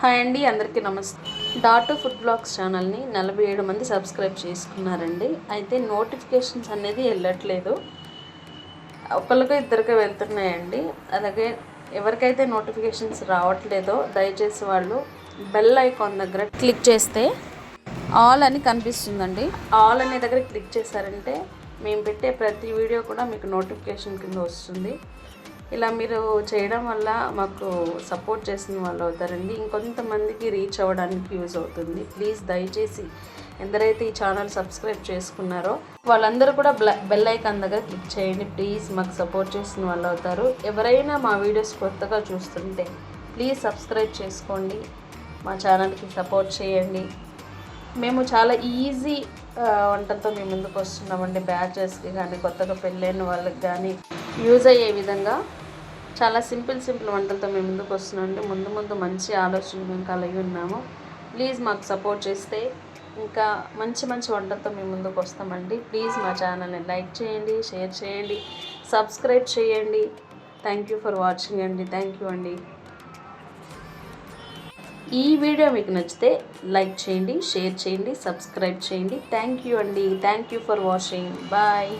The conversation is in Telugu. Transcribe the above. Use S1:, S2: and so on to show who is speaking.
S1: హాయ్ అండి అందరికీ నమస్తే. డాటు ఫుడ్ బ్లాగ్స్ ఛానల్ని నలభై ఏడు మంది సబ్స్క్రైబ్ చేసుకున్నారండి. అయితే నోటిఫికేషన్స్ అనేది వెళ్ళట్లేదు. ఒకరికి ఇద్దరికి వెళ్తున్నాయండి. అలాగే ఎవరికైతే నోటిఫికేషన్స్ రావట్లేదో దయచేసి వాళ్ళు బెల్ ఐకాన్ దగ్గర క్లిక్ చేస్తే ఆల్ అని కనిపిస్తుందండి. ఆల్ అనే దగ్గర క్లిక్ చేశారంటే మేము పెట్టే ప్రతి వీడియో కూడా మీకు నోటిఫికేషన్ కింద వస్తుంది. ఇలా మీరు చేయడం వల్ల మాకు సపోర్ట్ చేసిన వాళ్ళు అవుతారండి. ఇంకొంతమందికి రీచ్ అవ్వడానికి యూజ్ అవుతుంది. ప్లీజ్ దయచేసి ఎందరైతే ఈ ఛానల్ సబ్స్క్రైబ్ చేసుకున్నారో వాళ్ళందరూ కూడా బెల్ ఐకాన్ దగ్గర క్లిక్ చేయండి. ప్లీజ్ మాకు సపోర్ట్ చేసిన వాళ్ళు అవుతారు. ఎవరైనా మా వీడియోస్ కొత్తగా చూస్తుంటే ప్లీజ్ సబ్స్క్రైబ్ చేసుకోండి. మా ఛానల్కి సపోర్ట్ చేయండి. మేము చాలా ఈజీ వంటలతో మేము ముందుకు వస్తున్నామండి. బ్యాచెస్కి కానీ కొత్తగా పెళ్ళైన వాళ్ళకి కానీ యూజ్ అయ్యే విధంగా చాలా సింపుల్ సింపుల్ వంటలతో మేము ముందుకు వస్తున్నామండి ముందు ముందు మంచి ఆలోచనలు మేము కలిగి ఉన్నాము. ప్లీజ్ మాకు సపోర్ట్ చేస్తే ఇంకా మంచి మంచి వంటలతో మేము ముందుకు వస్తామండి. ప్లీజ్ మా ఛానల్ని లైక్ చేయండి షేర్ చేయండి సబ్స్క్రైబ్ చేయండి. థ్యాంక్ యూ ఫర్ వాచింగ్ అండి. థ్యాంక్ యూ అండి. ఈ వీడియో మీకు నచ్చితే లైక్ చేయండి షేర్ చేయండి సబ్స్క్రైబ్ చేయండి. థ్యాంక్ యూ అండి. Thank you for watching. Bye.